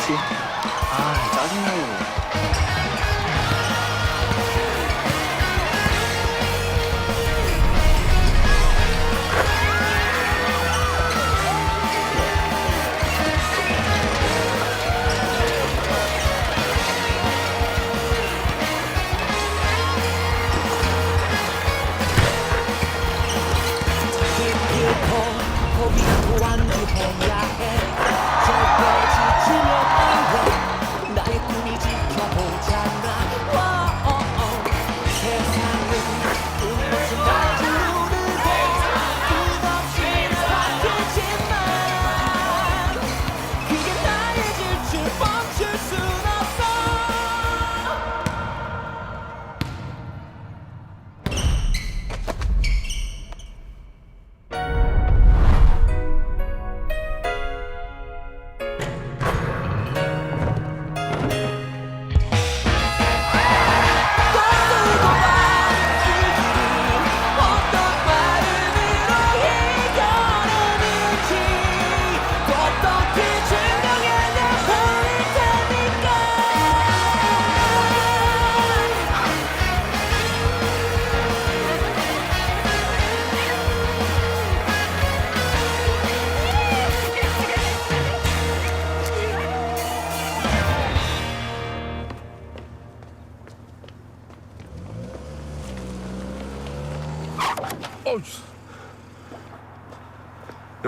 거지. 아, 짜증나네. 고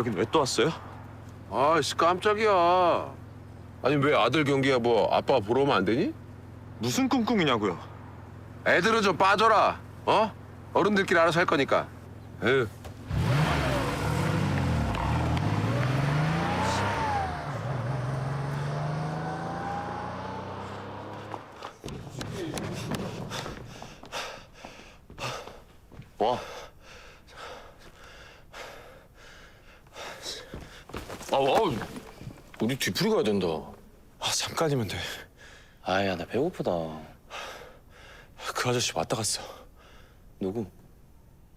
여긴 왜 또 왔어요? 아씨 깜짝이야. 아니 왜 아들 경기야 뭐 아빠가 보러 오면 안 되니? 무슨 꿍꿍이냐고요? 애들은 좀 빠져라. 어? 어른들끼리 알아서 할 거니까. 에휴. 10시까지면 돼. 아야 나 배고프다. 그 아저씨 왔다 갔어. 누구?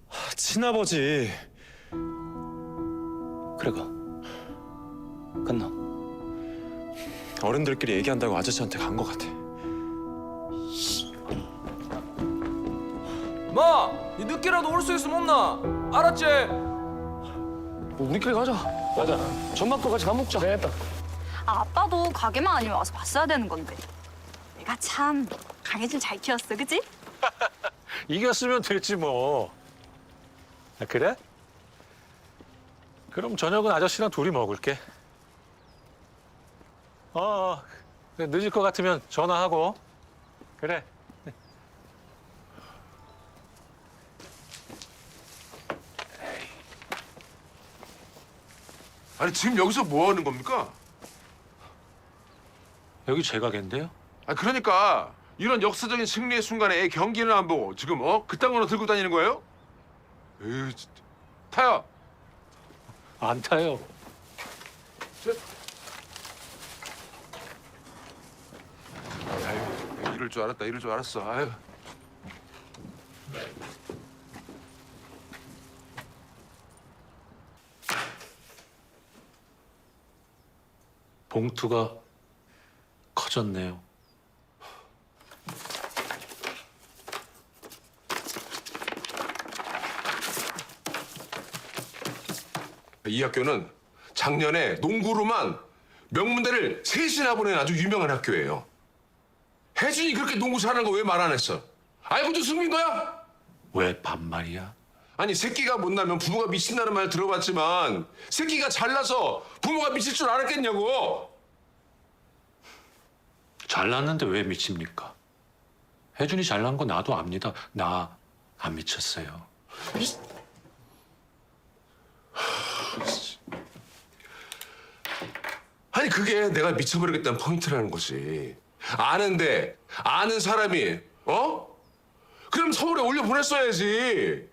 아, 친아버지. 그래 가. 끝나. 어른들끼리 얘기한다고 아저씨한테 간 것 같아. 마! 니 늦게라도 올 수 있으면 없나? 알았지? 우리끼리 가자. 맞아. 전밥도 같이 밥 먹자. 그래, 했다. 아, 아빠도 가게만 아니면 와서 봤어야 되는 건데. 내가 참 강혜준 잘 키웠어, 그지? 이겼으면 됐지 뭐. 아, 그래? 그럼 저녁은 아저씨랑 둘이 먹을게. 어, 어, 그래, 늦을 것 같으면 전화하고. 그래. 아니 지금 여기서 뭐 하는 겁니까? 여기 제 가게인데요. 아 그러니까 이런 역사적인 승리의 순간에 애 경기는 안 보고 지금 어 그딴 거나 들고 다니는 거예요? 에휴 진짜. 타요. 안 타요. 아유 이럴 줄 알았다 이럴 줄 알았어. 아유. 봉투가 커졌네요. 이 학교는 작년에 농구로만 명문대를 셋이나 보낸 아주 유명한 학교예요. 혜준이 그렇게 농구 잘하는 거 왜 말 안 했어? 알고도 숨긴 거야? 왜 반말이야? 아니 새끼가 못나면 부모가 미친다는 말 들어봤지만 새끼가 잘나서 부모가 미칠 줄 알았겠냐고. 잘났는데 왜 미칩니까? 혜준이 잘난 거 나도 압니다. 나 안 미쳤어요. 아니 그게 내가 미쳐버리겠다는 포인트라는 거지. 아는데 아는 사람이 어? 그럼 서울에 올려 보냈어야지.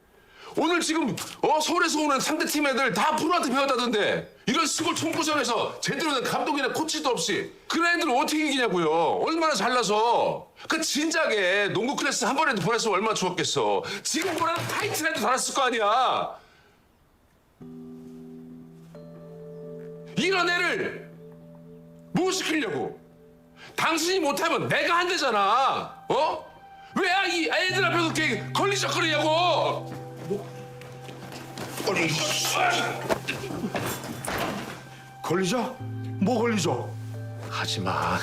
오늘 지금 어 서울에서 오는 상대 팀 애들 다 프로한테 배웠다던데 이런 시골 총부전에서 제대로 된 감독이나 코치도 없이 그런 애들 어떻게 이기냐고요. 얼마나 잘나서 그 진작에 농구 클래스 한 번에도 보냈으면 얼마나 좋았겠어. 지금 보내는 타이틀에도 달았을 거 아니야. 이런 애를 뭐 시키려고? 당신이 못하면 내가 한대잖아. 어? 왜 이 애들 앞에서 이렇게 걸리적거리냐고? 걸리죠? 뭐 걸리죠? 하지 마.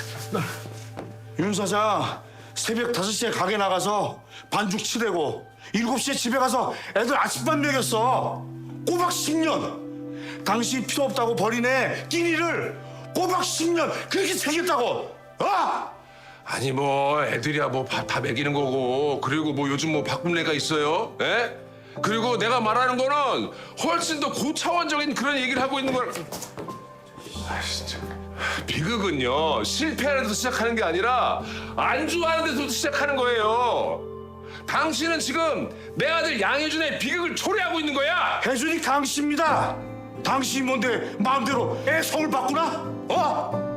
윤 사장 새벽 5시에 가게 나가서 반죽 치대고 7시에 집에 가서 애들 아침밥 먹였어 꼬박 10년 당신 필요 없다고 버린 애 끼니를 꼬박 10년 그렇게 챙겼다고 어? 아니 뭐 애들이야 뭐다 먹이는 거고 그리고 뭐 요즘 뭐 바꿈내가 있어요? 에? 그리고 내가 말하는 거는 훨씬 더 고차원적인 그런 얘기를 하고 있는 걸. 아 진짜. 비극은요 실패하는 데서 시작하는 게 아니라 안 좋아하는 데서 시작하는 거예요. 당신은 지금 내 아들 양혜준의 비극을 초래하고 있는 거야. 혜준이 당신입니다 당신이 뭔데 마음대로 애 성을 바꾸나? 어?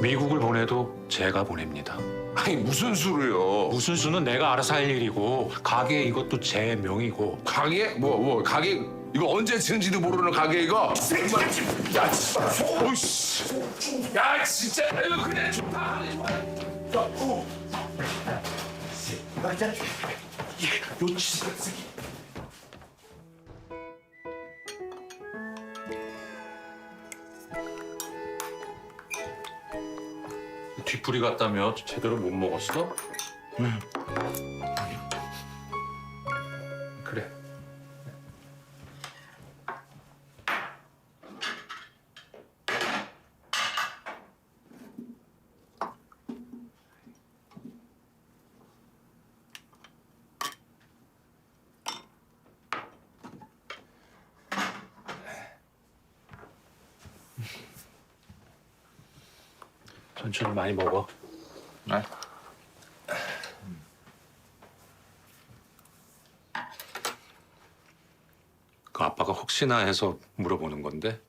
미국을 보내도 제가 보냅니다. 아니 무슨 수로요? 무슨 수는 내가 알아서 할 일이고 가게 이것도 제 명이고 가게? 뭐 뭐 가게 이거 언제 지는지도 모르는 가게 이거? 야 진짜 오이씨 야 진짜 이거 그냥 좋다 뒤 풀이 갔다며 제대로 못 먹었어? 응. 많이 먹어. 그 아빠가 혹시나 해서 물어보는 건데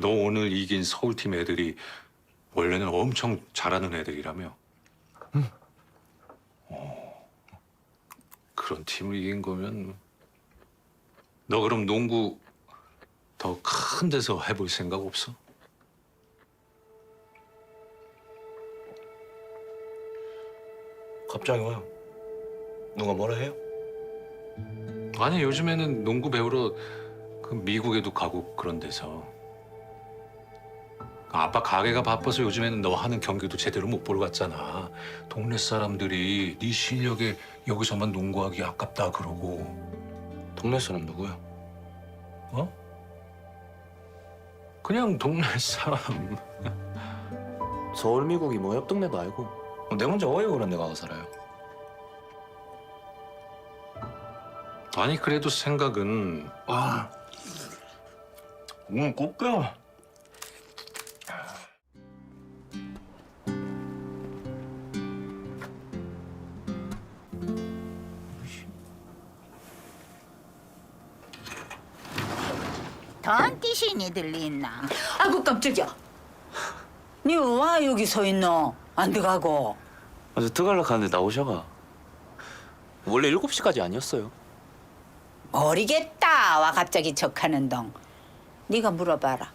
너 오늘 이긴 서울팀 애들이 원래는 엄청 잘하는 애들이라며? 어, 그런 팀을 이긴 거면 너 그럼 농구 더 큰 데서 해볼 생각 없어? 갑자기 와요. 누가 뭐라 해요? 아니 요즘에는 농구 배우러 그 미국에도 가고 그런 데서 그 아빠 가게가 바빠서 요즘에는 너 하는 경기도 제대로 못 보러 갔잖아. 동네 사람들이 네 실력에 여기서만 농구하기 아깝다 그러고 동네 사람 누구야? 어? 그냥 동네 사람. 서울 미국이 뭐옆 동네도 아니고 내 혼자 어여 그런 데 가서 살아요. 아니 그래도 생각은 와, 오늘 꽃게야. 뛰신이 들리나? 아이고 깜짝이야. 니 와 여기 서 있노? 안 들어가고. 어제 들어가려고 하는데 나오셔가. 원래 7시까지 아니었어요. 모르겠다. 와 갑자기 척하는 동. 네가 물어봐라.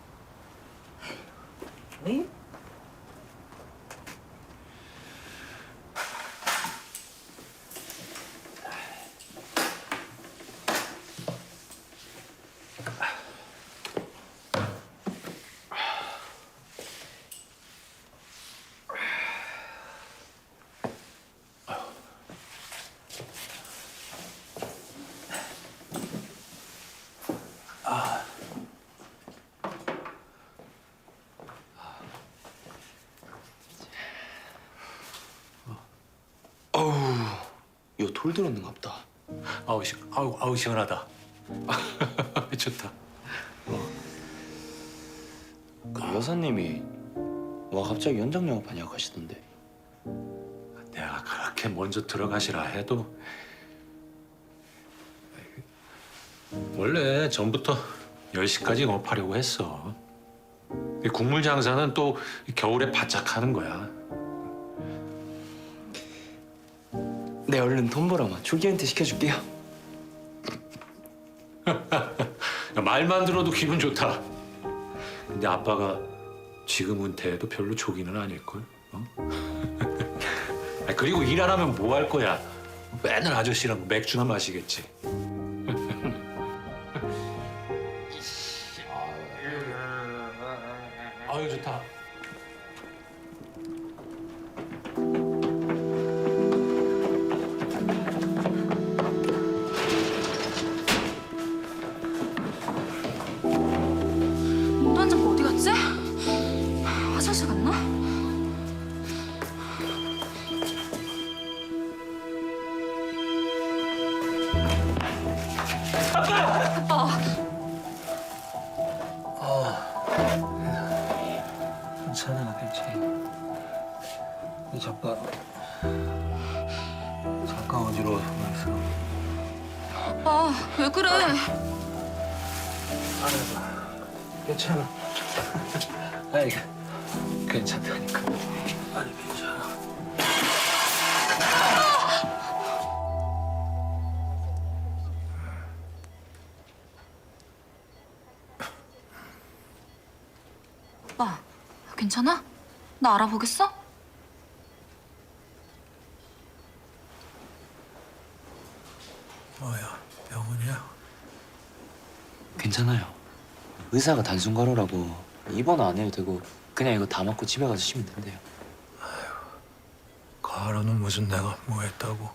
응? 돌 들었는가 보다. 아우 시 아우 아우 시원하다. 좋다. 그 여사님이 와 갑자기 연장 영업하냐고 하시던데. 내가 그렇게 먼저 들어가시라 해도 원래 전부터 10시까지 영업하려고 했어. 이 국물 장사는 또 겨울에 바짝 하는 거야. 내 얼른 돈 벌어마 조기한테 시켜줄게요. 야, 말만 들어도 기분 좋다. 근데 아빠가 지금 은퇴해도 별로 조기는 아닐걸. 어? 아, 그리고 일 안 하면 뭐 할 거야? 맨날 아저씨랑 맥주나 마시겠지. 그랬어 아빠, 왜 그래? 괜찮아 아이 괜찮다니까 아니 괜찮아 아빠, 괜찮아? 나 알아보겠어? 뭐야 병원이야? 괜찮아요. 의사가 단순 과로라고 입원 안 해도 되고 그냥 이거 다 먹고 집에 가서 쉬면 된대요. 가로는 무슨 내가 뭐 했다고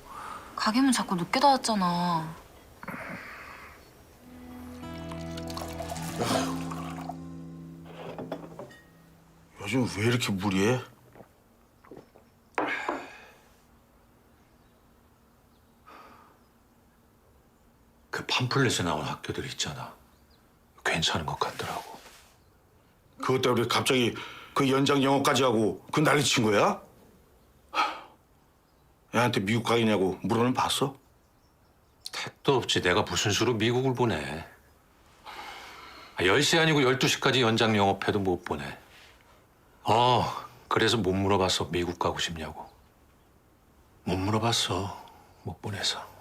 가게문 자꾸 늦게 닫았잖아. 요즘 왜 이렇게 무리해? 그 팜플렛에 나온 학교들 있잖아. 괜찮은 것 같더라고. 그것 때문에 갑자기 그 연장 영어까지 하고 그 난리 친 거야? 하, 애한테 미국 가겠냐고 물어는 봤어? 택도 없지. 내가 무슨 수로 미국을 보내. 아, 10시 아니고 12시까지 연장 영업해도 못 보내. 어, 그래서 못 물어봤어. 미국 가고 싶냐고. 못 물어봤어. 못 보내서.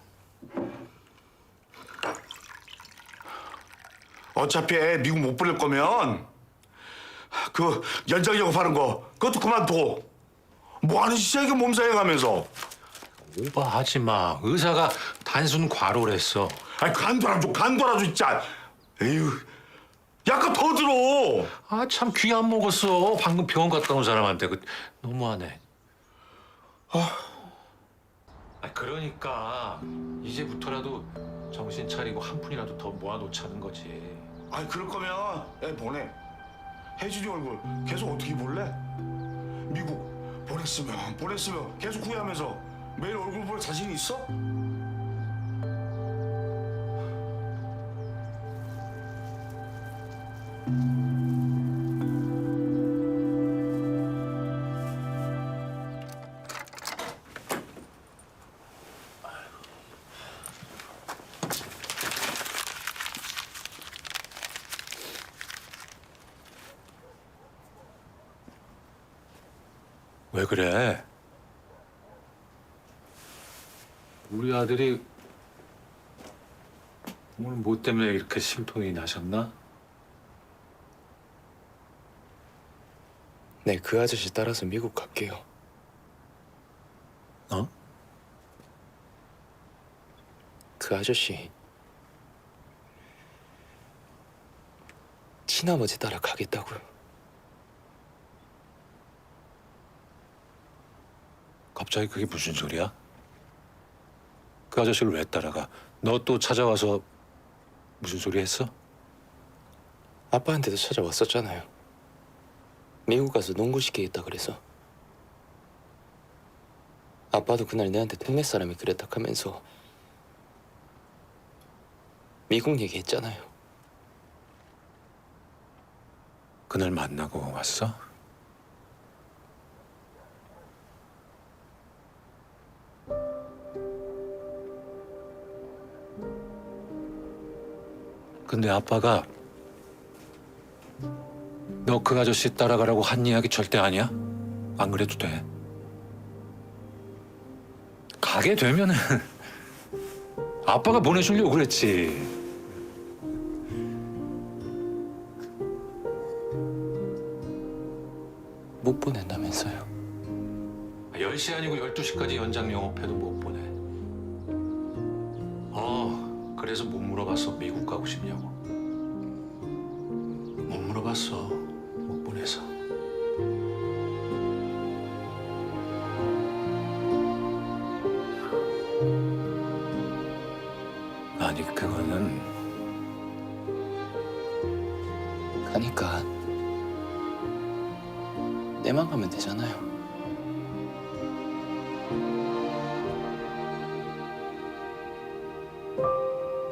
어차피 애 미국 못 보낼 거면 그 연장 영업하는 거 그것도 그만둬. 뭐 하는 짓이야 이게 몸살에 가면서. 오버하지 마. 의사가 단순 과로랬어. 아니 간도라줘 간도라줘 진짜. 에휴 약간 더 들어. 아, 참 귀 안 먹었어. 방금 병원 갔다 온 사람한테 그 너무하네. 아, 그러니까 이제부터라도 정신 차리고 한 푼이라도 더 모아놓자는 거지. 아니 그럴 거면 애 보내. 혜진이 얼굴 계속 어떻게 볼래? 미국 보냈으면 보냈으면 계속 후회하면서 매일 얼굴 볼 자신 있어? 오늘 뭐 때문에 이렇게 심통이 나셨나? 네, 그 아저씨 따라서 미국 갈게요. 어? 그 아저씨 친아버지 따라 가겠다고요. 갑자기 그게 무슨 소리야? 그 아저씨를 왜 따라가? 너 또 찾아와서 무슨 소리 했어? 아빠한테도 찾아왔었잖아요. 미국 가서 농구 시키겠다 그래서. 아빠도 그날 내한테 동네 사람이 그랬다 하면서 미국 얘기했잖아요. 그날 만나고 왔어? 근데 아빠가 너 그 아저씨 따라가라고 한 이야기 절대 아니야? 안 그래도 돼. 가게 되면은 아빠가 보내주려고 그랬지. 못 보낸다면서요 10시 아니고 12시까지 연장 영업해도 못 보내. 물어봤어. 미국 가고 싶냐고. 못 물어봤어. 못 보내서. 아니, 그거는 가니까 내만 가면 되잖아요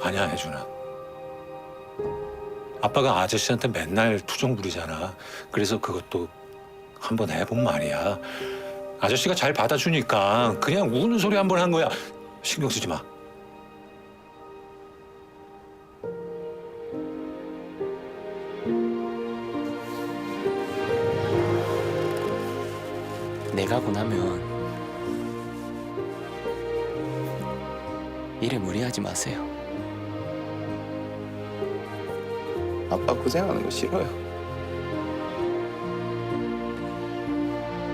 아니야, 혜준아. 아빠가 아저씨한테 맨날 투정 부리잖아. 그래서 그것도 한번 해본 말이야. 아저씨가 잘 받아주니까 그냥 우는 소리 한번 한 거야. 신경 쓰지 마. 싫어요.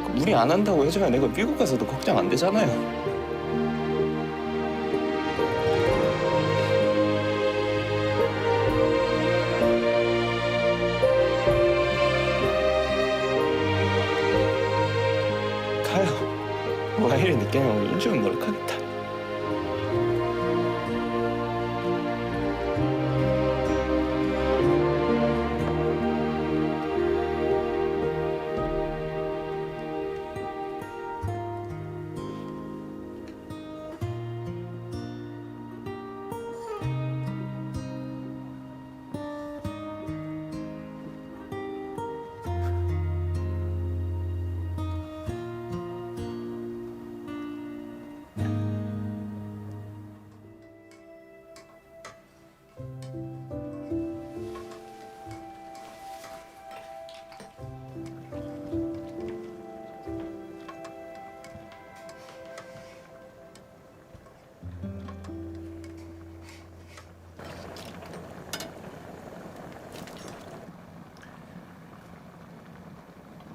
그 무리 안 한다고 해줘야 내가 미국 가서도 걱정 안 되잖아요. 가요. 와 이래 늦게 나오면 인중은 멀카겠다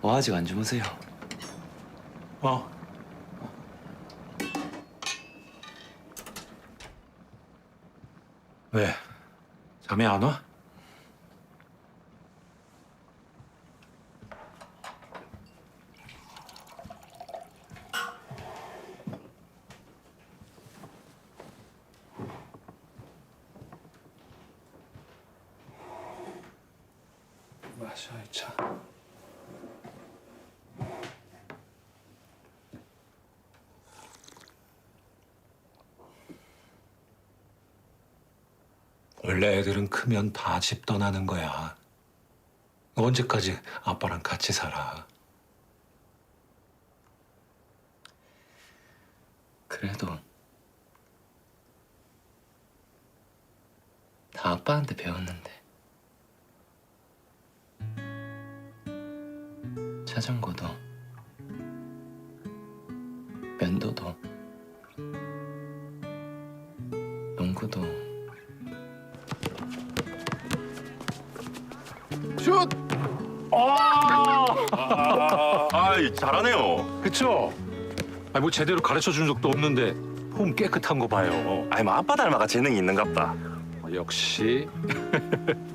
뭐 아직 안 주무세요? 어. 왜? 잠이 안 와? 마셔 이 차. 원래 애들은 크면 다 집 떠나는 거야. 언제까지 아빠랑 같이 살아? 그래도 다 아빠한테 배웠는데 자전거도 아이 잘하네요. 그쵸? 아니 뭐 제대로 가르쳐 준 적도 없는데 폼 깨끗한 거 봐요. 아이 뭐 아빠 닮아가 재능이 있는갑다. 어, 역시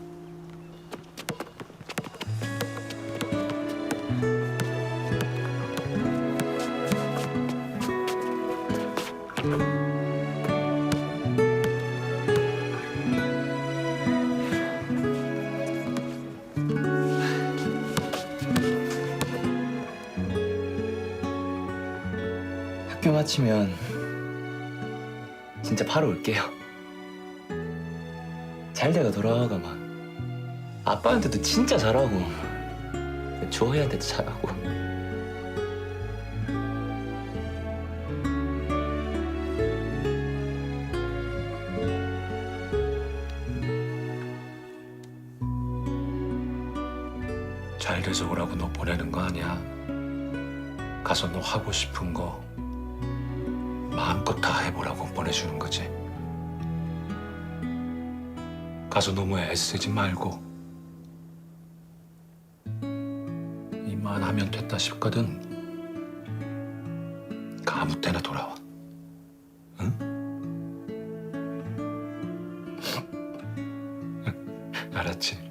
학교 마치면 진짜 바로 올게요. 잘 돼가 돌아와가 막 아빠한테도 진짜 잘하고 조혜한테도 잘하고 잘 돼서 오라고 너 보내는 거 아니야. 가서 너 하고 싶은 거 보내주는 거지. 가서 너무 애쓰지 말고 이만하면 됐다 싶거든. 그 아무 때나 돌아와. 응? 알았지?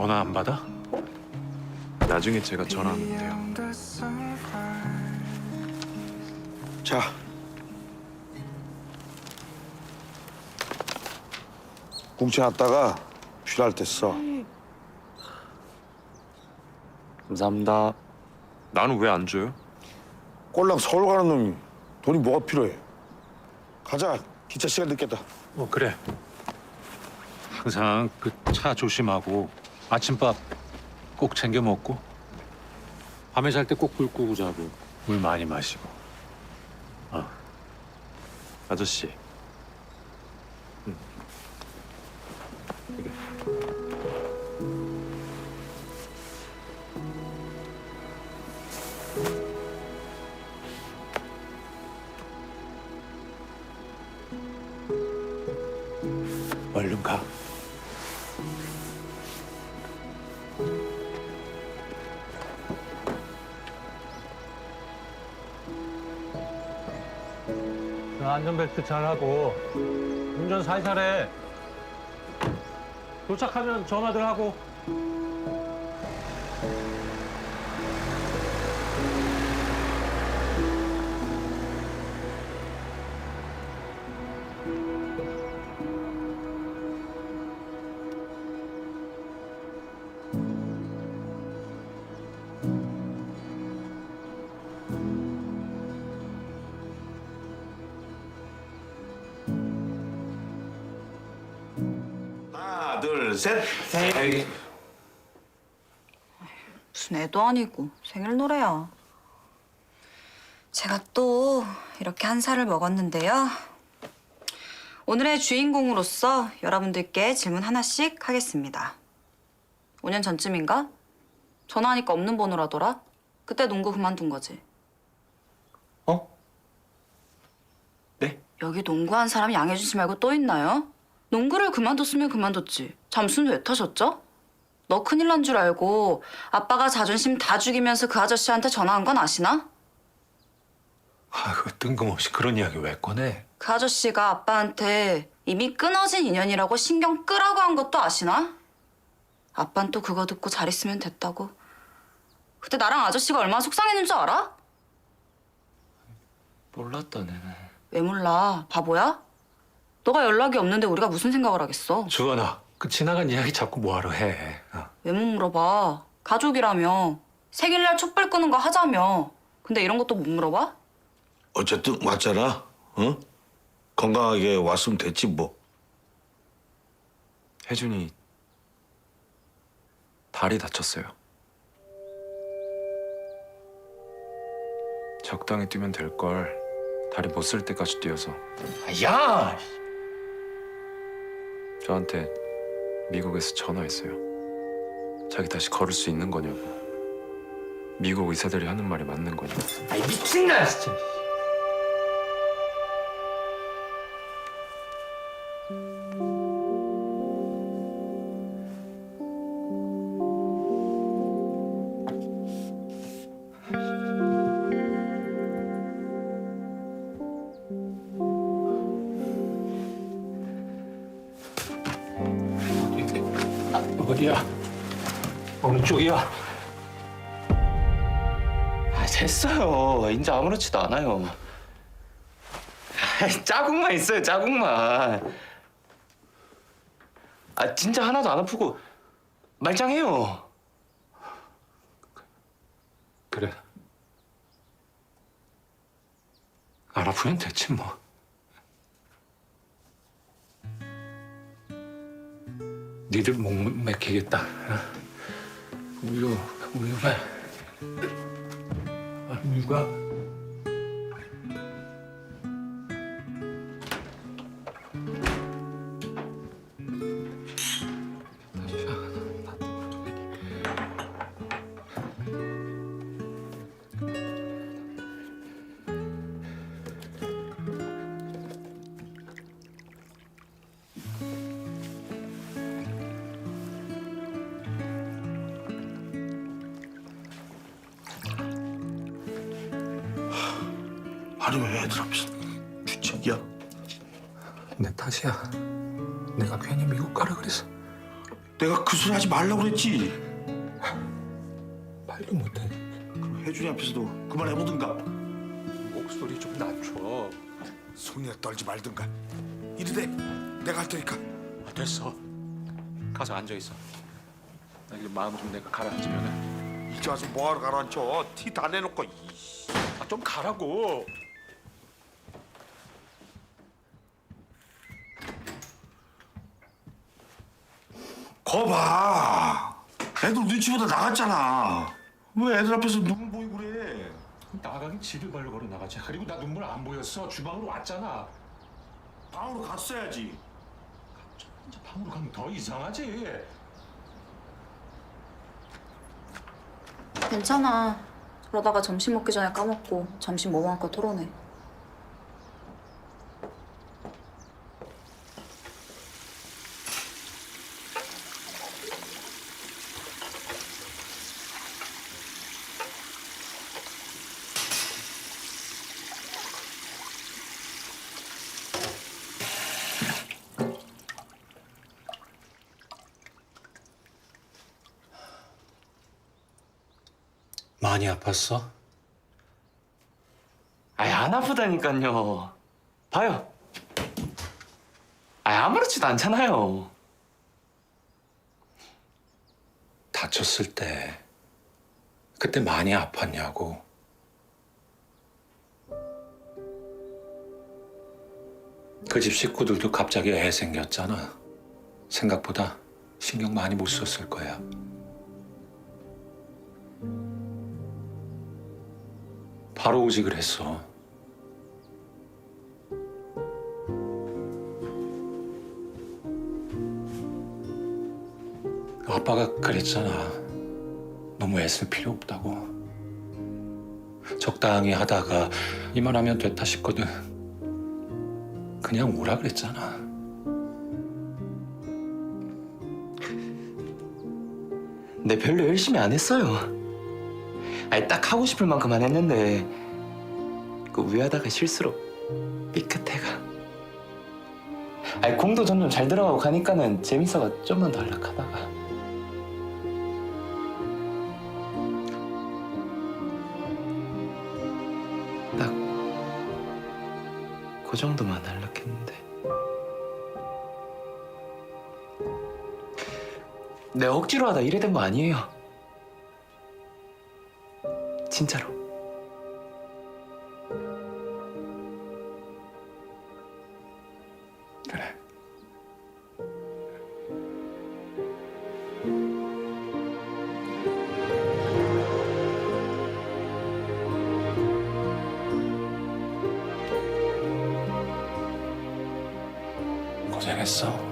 전화 안 받아? 나중에 제가 전화하면 돼요. 자. 뭉쳐놨다가 필요할 때 써. 감사합니다. 나는 왜 안 줘요? 꼴랑 서울 가는 놈이 돈이 뭐가 필요해? 가자. 기차 시간 늦겠다. 어 그래. 항상 그 차 조심하고 아침밥 꼭 챙겨 먹고 밤에 잘 때 꼭 불 끄고 자고 물 많이 마시고. 아저씨. 안전벨트 잘하고 운전 살살해. 도착하면 전화들 하고. 둘, 셋. 무슨 애도 아니고 생일 노래야. 제가 또 이렇게 한 살을 먹었는데요. 오늘의 주인공으로서 여러분들께 질문 하나씩 하겠습니다. 5년 전쯤인가? 전화하니까 없는 번호라더라. 그때 농구 그만둔 거지. 어? 네? 여기 농구한 사람 양해주지 말고 또 있나요? 농구를 그만뒀으면 그만뒀지. 잠수는 왜 타셨죠? 너 큰일 난 줄 알고 아빠가 자존심 다 죽이면서 그 아저씨한테 전화한 건 아시나? 아, 그 뜬금없이 그런 이야기 왜 꺼내? 그 아저씨가 아빠한테 이미 끊어진 인연이라고 신경 끄라고 한 것도 아시나? 아빤 또 그거 듣고 잘 있으면 됐다고. 그때 나랑 아저씨가 얼마나 속상했는 줄 알아? 몰랐다 내는. 왜 몰라? 바보야? 너가 연락이 없는데 우리가 무슨 생각을 하겠어? 주원아, 그 지나간 이야기 자꾸 뭐하러 해? 어. 왜 못 물어봐? 가족이라며. 생일날 촛불 끄는 거 하자며. 근데 이런 것도 못 물어봐? 어쨌든 왔잖아. 어? 건강하게 왔으면 됐지 뭐. 혜준이 다리 다쳤어요. 적당히 뛰면 될 걸. 다리 못 쓸 때까지 뛰어서 아, 야! 저한테 미국에서 전화했어요. 자기 다시 걸을 수 있는 거냐고. 미국 의사들이 하는 말이 맞는 거냐고. 아이 미친다 진짜. 어디야? 어느 쪽이야? 아 됐어요. 이제 아무렇지도 않아요. 아, 자국만 있어요. 자국만. 아 진짜 하나도 안 아프고 말짱해요. 그래. 안 아프면 됐지 뭐. 니들 목 맥히겠다. 어? 우유, 우유가. 아, 우유가. 왜 애들 앞에서 주책이야? 내 탓이야. 내가 괜히 미국 가라 그래서 내가 그 소리 하지 말라고 그랬지. 말도 못해. 그럼 혜준이 앞에서도 그만해보든가. 목소리 좀 낮춰. 속내 떨지 말든가. 이리돼 내가 할 테니까. 아, 됐어. 가서 앉아 있어. 나 이제 마음 좀 내가 가라앉으면은 이제 와서 뭐하러 가라앉혀. 티 다 내놓고. 이 씨. 아, 좀 가라고. 거봐. 애들 눈치보다 나갔잖아. 왜 애들 앞에서 눈 보이고 그래? 나가긴 집에 발로 걸어 나가자. 그리고 나 눈물 안 보였어. 주방으로 왔잖아. 방으로 갔어야지. 이제 방으로 가면 더 이상하지. 괜찮아. 그러다가 점심 먹기 전에 까먹고 점심 뭐 먹을까 토론해. 많이 아팠어? 아니 안 아프다니까요. 봐요. 아니 아무렇지도 않잖아요. 다쳤을 때 그때 많이 아팠냐고. 그 집 식구들도 갑자기 애 생겼잖아. 생각보다 신경 많이 못 썼을 거야. 바로 오지 그랬어. 아빠가 그랬잖아. 너무 애쓸 필요 없다고. 적당히 하다가 이만하면 됐다 싶거든. 그냥 오라 그랬잖아. 내 별로 열심히 안 했어요. 아니 딱 하고 싶을 만큼만 했는데 그 위하다가 실수로 삐끗해가. 아니 공도 점점 잘 들어가고 가니까는 재밌어가 좀만 더 연락하다가. 딱 그 정도만 연락했는데. 내 억지로 하다 이래 된 거 아니에요. 진짜로. 그래. 고생했어.